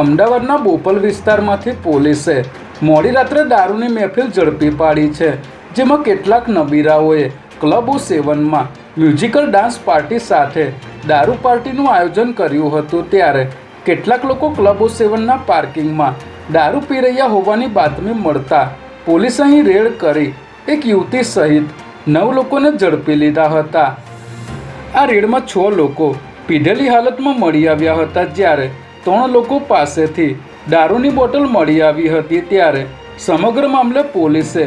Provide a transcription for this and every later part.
અમદાવાદના બોપલ વિસ્તારમાંથી પોલીસે મોડી રાત્રે દારૂની મહેફિલ ઝડપી પાડી છે, જેમાં કેટલાક નબીરાઓએ ક્લબ સેવનમાં મ્યુઝિકલ ડાન્સ પાર્ટી સાથે દારૂ પાર્ટીનું આયોજન કર્યું હતું ત્યારે કેટલાક લોકો ક્લબ સેવનના પાર્કિંગમાં દારૂ પી રહ્યા હોવાની બાતમી મળતા પોલીસે અહીં રેડ કરી એક યુવતી સહિત નવ લોકોને ઝડપી લીધા હતા. આ રેડમાં છ લોકો પીધેલી હાલતમાં મળી આવ્યા હતા જ્યારે ત્રણ લોકો પાસેથી દારૂની બોટલ મળી આવી હતી ત્યારે સમગ્ર મામલે પોલીસે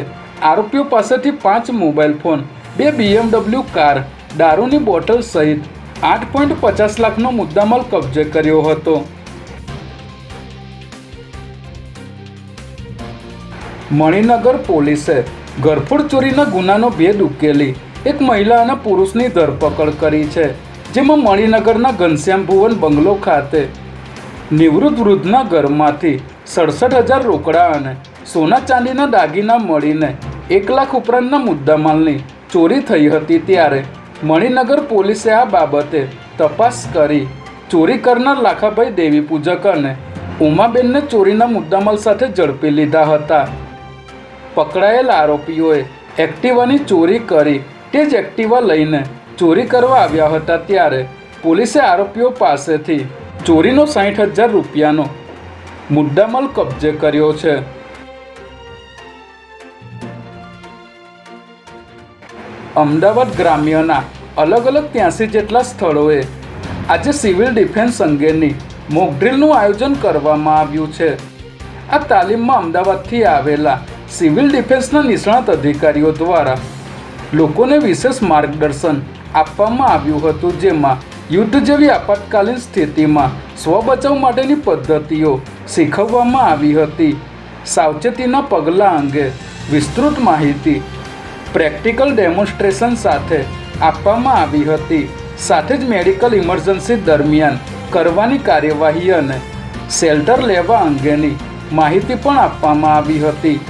આરોપીઓ પાસેથી પાંચ મોબાઈલ ફોન, બે બીએમડબલ્યુ કાર, દારૂની બોટલ સહિત આઠ પોઈન્ટ પચાસ લાખનો મુદ્દામાલ કબજે કર્યો હતો. મણિનગર પોલીસે ઘરફોડ ચોરીના ગુનાનો ભેદ ઉકેલી એક મહિલા અને પુરુષની ધરપકડ કરી છે, જેમાં મણિનગરના ઘનશ્યામ ભુવન બંગલો ખાતે નિવૃત્ત વૃદ્ધના ઘરમાંથી સડસઠ હજાર રોકડા અને સોના ચાંદીના દાગીના મળીને એક લાખ ઉપરાંતના મુદ્દામાલની ચોરી થઈ હતી ત્યારે મણિનગર પોલીસે આ બાબતે તપાસ કરી ચોરી કરનાર લાખાભાઈ દેવી પૂજક અને ઉમાબેનને ચોરીના મુદ્દામાલ સાથે ઝડપી લીધા હતા. પકડાયેલ આરોપીઓએ એક્ટિવાની ચોરી કરી તે જ એક્ટિવા લઈને ચોરી કરવા આવ્યા હતા ત્યારે પોલીસે આરોપીઓ પાસેથી ચોરીનો સાઠ હજાર રૂપિયાનો મુદ્દામાલ કબજે કર્યો છે. અમદાવાદ ગ્રામ્યના અલગ અલગ ત્યાંસી જેટલા સ્થળોએ આજે સિવિલ ડિફેન્સ અંગેની મોકડ્રીલનું આયોજન કરવામાં આવ્યું છે. આ તાલીમમાં અમદાવાદથી આવેલા સિવિલ ડિફેન્સના નિષ્ણાત અધિકારીઓ દ્વારા લોકોને વિશેષ માર્ગદર્શન આપવામાં આવ્યું હતું, જેમાં યુદ્ધ જેવી આપાતકાલીન સ્થિતિમાં સ્વબચાવ માટેની પદ્ધતિઓ શીખવવામાં આવી હતી. સાવચેતીના પગલાં અંગે વિસ્તૃત માહિતી પ્રેક્ટિકલ ડેમોન્સ્ટ્રેશન સાથે આપવામાં આવી હતી. સાથે જ મેડિકલ ઇમરજન્સી દરમિયાન કરવાની કાર્યવાહી અને શેલ્ટર લેવા અંગેની માહિતી પણ આપવામાં આવી હતી.